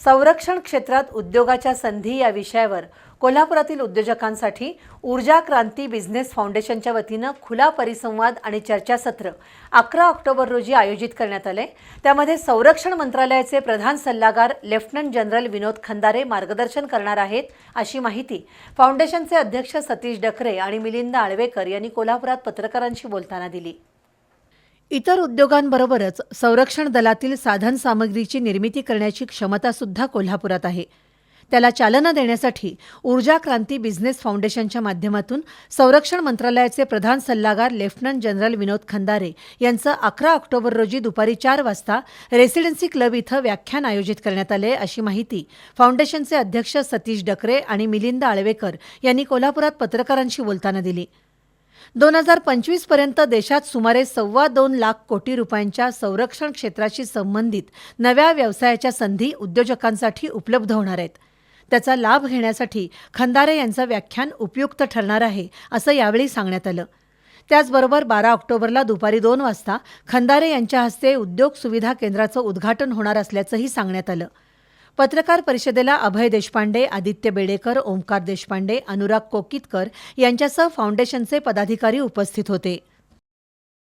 संरक्षण क्षेत्रात उद्योगाच्या संधी या विषयावर कोल्हापुरातील उद्योजकांसाठी ऊर्जा क्रांती बिझनेस फाउंडेशनच्या वतीनं खुला परिसंवाद आणि चर्चासत्र अकरा ऑक्टोबर रोजी आयोजित करण्यात आले. त्यामध्ये संरक्षण मंत्रालयाचे प्रधान सल्लागार लेफ्टनंट जनरल विनोद खंदारे मार्गदर्शन करणार आहेत अशी माहिती फाउंडेशनचे अध्यक्ष सतीश डकरे आणि मिलिंद आळवेकर यांनी कोल्हापुरात पत्रकारांशी बोलताना दिली. इतर उद्योगांबरोबरच संरक्षण दलातील साधनसामग्रीची निर्मिती करण्याची क्षमता सुद्धा कोल्हापुरात आहे. त्याला चालना देण्यासाठी ऊर्जा क्रांती बिझनेस फाउंडेशनच्या माध्यमातून संरक्षण मंत्रालयाचे प्रधान सल्लागार लेफ्टनंट जनरल विनोद खंदारे यांचं अकरा ऑक्टोबर रोजी दुपारी चार वाजता रेसिडेन्सी क्लब इथं व्याख्यान आयोजित करण्यात आले अशी माहिती फाउंडेशनचे अध्यक्ष सतीश डकरे आणि मिलिंद आळवेकर यांनी कोल्हापुरात पत्रकारांशी बोलताना दिली. दोन हजार पंचवीसपर्यंत देशात सुमारे सव्वा दोन लाख कोटी रुपयांच्या संरक्षण क्षेत्राशी संबंधित नव्या व्यवसायाच्या संधी उद्योजकांसाठी उपलब्ध होणार आहेत. त्याचा लाभ घेण्यासाठी खंदारे यांचं व्याख्यान उपयुक्त ठरणार आहे असं यावेळी सांगण्यात आलं. त्याचबरोबर बारा ऑक्टोबरला दुपारी दोन वाजता खंदारे यांच्या हस्ते उद्योग सुविधा केंद्राचं उद्घाटन होणार असल्याचंही सांगण्यात आलं. पत्रकार परिषदेला अभय देशपांडे आदित्य बेडेकर ओंकार देशपांडे अनुराग कोकितकर यांच्यासह फाउंडेशनचे पदाधिकारी उपस्थित होते.